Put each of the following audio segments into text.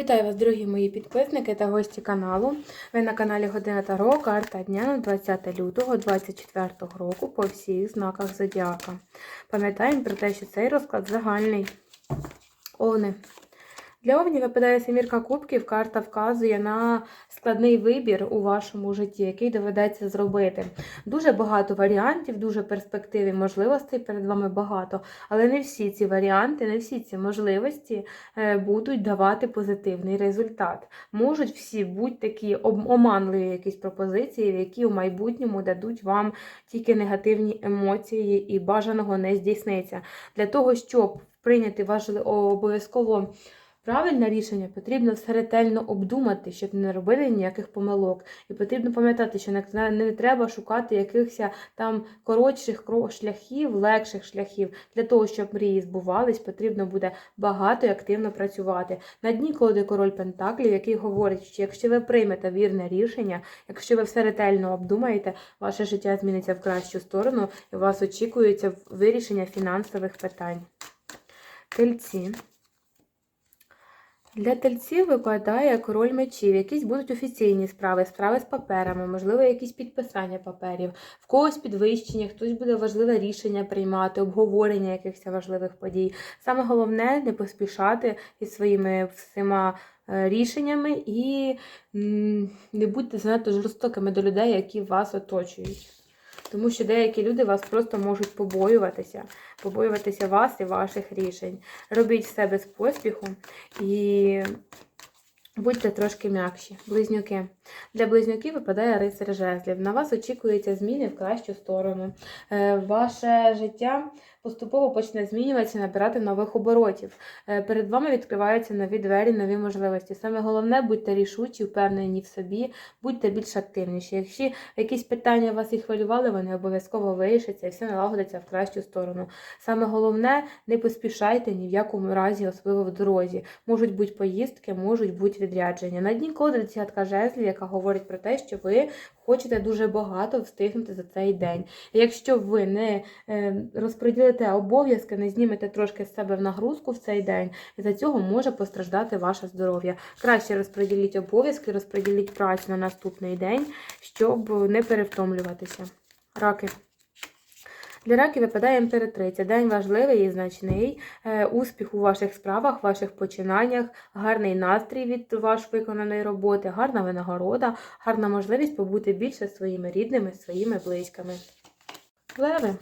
Вітаю вас, дорогі мої підписники та гості каналу. Ви на каналі Година Таро, карта дня на 20 лютого 2024 року по всіх знаках Зодіака. Пам'ятаємо про те, що цей розклад загальний. Овни. Для овнів випадає семірка кубків. Карта вказує на складний вибір у вашому житті, який доведеться зробити. Дуже багато варіантів, дуже перспектив можливостей перед вами багато, але не всі ці варіанти, не всі ці можливості е, будуть давати позитивний результат. Можуть всі бути такі оманливі якісь пропозиції, які у майбутньому дадуть вам тільки негативні емоції і бажаного не здійсниться. Для того, щоб прийняти важливе обов'язково. Правильне рішення потрібно все ретельно обдумати, щоб не робити ніяких помилок. І потрібно пам'ятати, що не, не треба шукати якихось там коротших шляхів, легших шляхів. Для того, щоб мрії збувались, потрібно буде багато і активно працювати. На дні колоди король Пентаклів, який говорить, що якщо ви приймете вірне рішення, якщо ви все ретельно обдумаєте, ваше життя зміниться в кращу сторону, і вас очікується вирішення фінансових питань. Тельці. Для тельців випадає король мечів. Якісь будуть офіційні справи, справи з паперами, можливо, якісь підписання паперів, в когось підвищення, хтось буде важливе рішення приймати, обговорення якихось важливих подій. Саме головне не поспішати із своїми всіма е, рішеннями і не будьте занадто жорстокими до людей, які вас оточують. Тому що деякі люди вас просто можуть побоюватися, побоюватися вас і ваших рішень. Робіть все без поспіху і будьте трошки м'якші. Близнюки. Для близнюків випадає рицар жезлів. На вас очікуються зміни в кращу сторону. Е, Ваше життя поступово почне змінюватися, набирати нових оборотів. Е, Перед вами відкриваються нові двері, нові можливості. Саме головне, будьте рішучі, впевнені в собі, будьте більш активніші. Якщо якісь питання вас і хвилювали, вони обов'язково вирішаться і все налагодиться в кращу сторону. Саме головне, не поспішайте ні в якому разі, особливо в дорозі. Можуть бути поїздки, можуть бути відрядження. На дні коди десятка жезлів, яка говорить про те, що ви хочете дуже багато встигнути за цей день. Якщо ви не е, розподілите обов'язки, не знімете трошки з себе в нагрузку в цей день, і за цього може постраждати ваше здоров'я. Краще розподіліть обов'язки, розподіліть працю на наступний день, щоб не перевтомлюватися. Раки. Для раків випадає імператриця. День важливий і значний. Е, Успіх у ваших справах, ваших починаннях, гарний настрій від ваш виконаної роботи, гарна винагорода, гарна можливість побути більше своїми рідними, своїми близькими. Леви.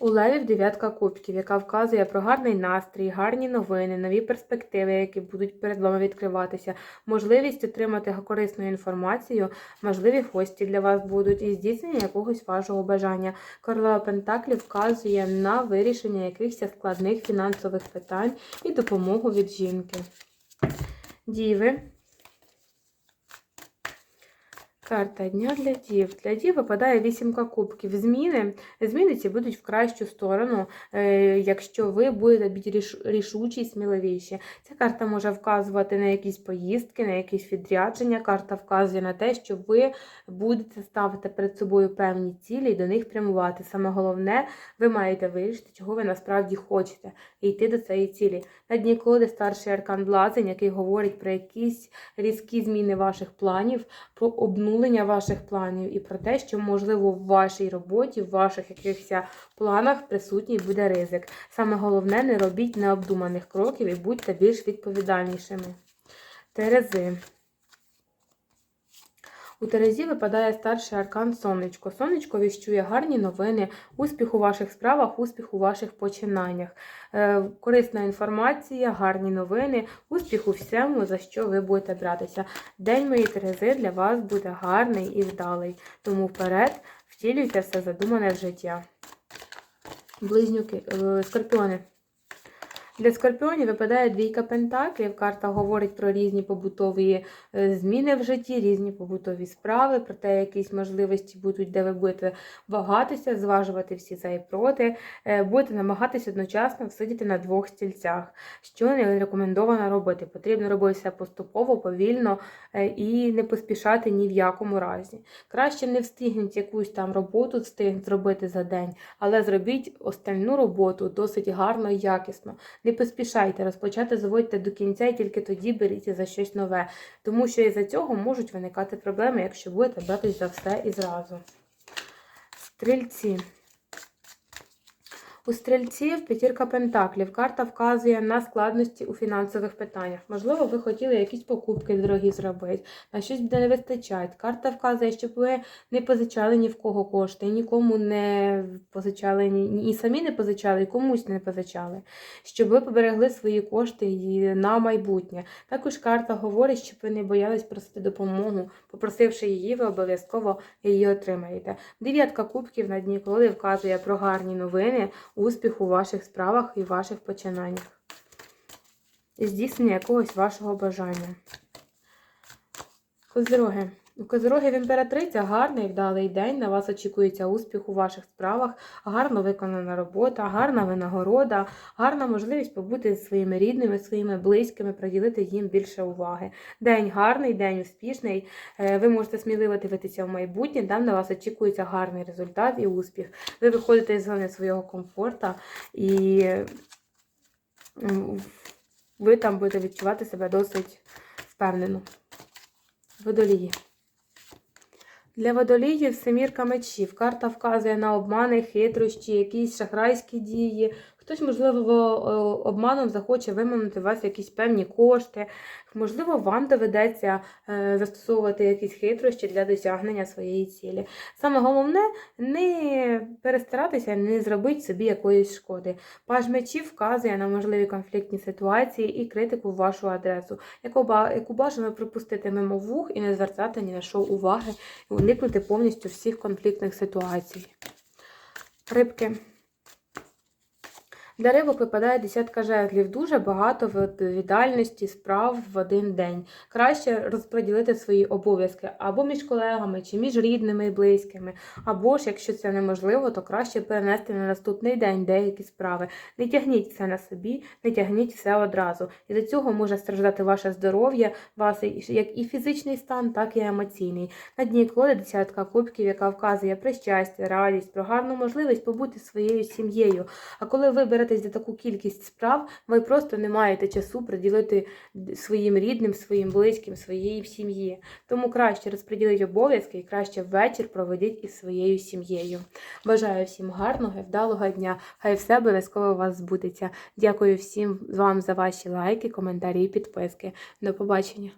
У левів дев'ятка кубків, яка вказує про гарний настрій, гарні новини, нові перспективи, які будуть перед вами відкриватися, можливість отримати корисну інформацію, можливі гості для вас будуть і здійснення якогось вашого бажання. Королева Пентаклів вказує на вирішення якихось складних фінансових питань і допомогу від жінки. Діви. Карта дня для дів. Для дів випадає вісімка кубків. Зміни. Зміни ці будуть в кращу сторону, е, якщо ви будете більш рішучі і сміливіші. Ця карта може вказувати на якісь поїздки, на якісь відрядження. Карта вказує на те, що ви будете ставити перед собою певні цілі і до них прямувати. Саме головне, ви маєте вирішити, чого ви насправді хочете, і йти до цієї цілі. На дні колоди старший аркан Блазень, який говорить про якісь різкі зміни ваших планів, про обнулення ваших планів і про те, що, можливо, в вашій роботі, в ваших якихось планах присутній буде ризик. Саме головне, не робіть необдуманих кроків і будьте більш відповідальнішими. Терези. У Терезі випадає старший аркан Сонечко. Сонечко віщує гарні новини, успіх у ваших справах, успіх у ваших починаннях. Е, корисна інформація, гарні новини, успіх у всьому, за що ви будете братися. День моєї Терези для вас буде гарний і вдалий. Тому вперед втілюйте все задумане в життя. Близнюки, е, скорпіони. Для скорпіонів випадає двійка пентаклів. Карта говорить про різні побутові е, зміни в житті, різні побутові справи, про те, якісь можливості будуть, де ви будете вагатися, зважувати всі за і проти, Е, будете намагатися одночасно всидіти на двох стільцях, що не рекомендовано робити. Потрібно робити все поступово, повільно е, і не поспішати ні в якому разі. Краще не встигніть якусь там роботу встигнути зробити за день, але зробіть остальну роботу досить гарно і якісно. Не поспішайте розпочати, заводьте до кінця і тільки тоді беріться за щось нове. Тому що із-за цього можуть виникати проблеми, якщо будете братись за все і зразу. Стрільці. У стрільців п'ятірка пентаклів. Карта вказує на складності у фінансових питаннях. Можливо, ви хотіли якісь покупки дорогі зробити, на щось буде не вистачати. Карта вказує, щоб ви не позичали ні в кого кошти, нікому не позичали, і самі не позичали, і комусь не позичали. Щоб ви поберегли свої кошти на майбутнє. Також карта говорить, щоб ви не боялись просити допомогу. Попросивши її, ви обов'язково її отримаєте. Дев'ятка кубків на дні колоди вказує про гарні новини успіх у ваших справах і ваших починаннях. І здійснення якогось вашого бажання. Козироги. У Козирогів імператриця гарний вдалий день. На вас очікується успіх у ваших справах, гарно виконана робота, гарна винагорода, гарна можливість побути зі своїми рідними, своїми близькими, приділити їм більше уваги. День гарний, день успішний. Е, Ви можете сміливо дивитися в майбутнє, там на вас очікується гарний результат і успіх. Ви виходите з зони свого комфорту і ви там будете відчувати себе досить впевнено. Водолії. Для водоліїв семірка мечів. Карта вказує на обмани, хитрощі, якісь шахрайські дії. Хтось, можливо, обманом захоче виманити у вас якісь певні кошти. Можливо, вам доведеться е, застосовувати якісь хитрощі для досягнення своєї цілі. Саме головне не перестаратися, не зробити собі якоїсь шкоди. Паж мечів вказує на можливі конфліктні ситуації і критику в вашу адресу, яку бажано пропустити мимо вух і не звертати ні на що уваги, і уникнути повністю всіх конфліктних ситуацій. Рибки. Для рибок випадає десятка жезлів. Дуже багато відповідальності, справ в один день. Краще розподілити свої обов'язки або між колегами, чи між рідними і близькими. Або ж, якщо це неможливо, то краще перенести на наступний день деякі справи. Не тягніть все на собі, не тягніть все одразу. І до цього може страждати ваше здоров'я, ваш як і фізичний стан, так і емоційний. На дні колоди десятка кубків, яка вказує про щастя, радість, про гарну можливість побути своєю сім'єю. А коли ви беретесь за таку кількість справ, ви просто не маєте часу приділити своїм рідним, своїм близьким, своїй сім'ї. Тому краще розподіліть обов'язки і краще ввечір проведіть із своєю сім'єю. Бажаю всім гарного і вдалого дня. Хай все обов'язково у вас збудеться. Дякую всім вам за ваші лайки, коментарі і підписки. До побачення!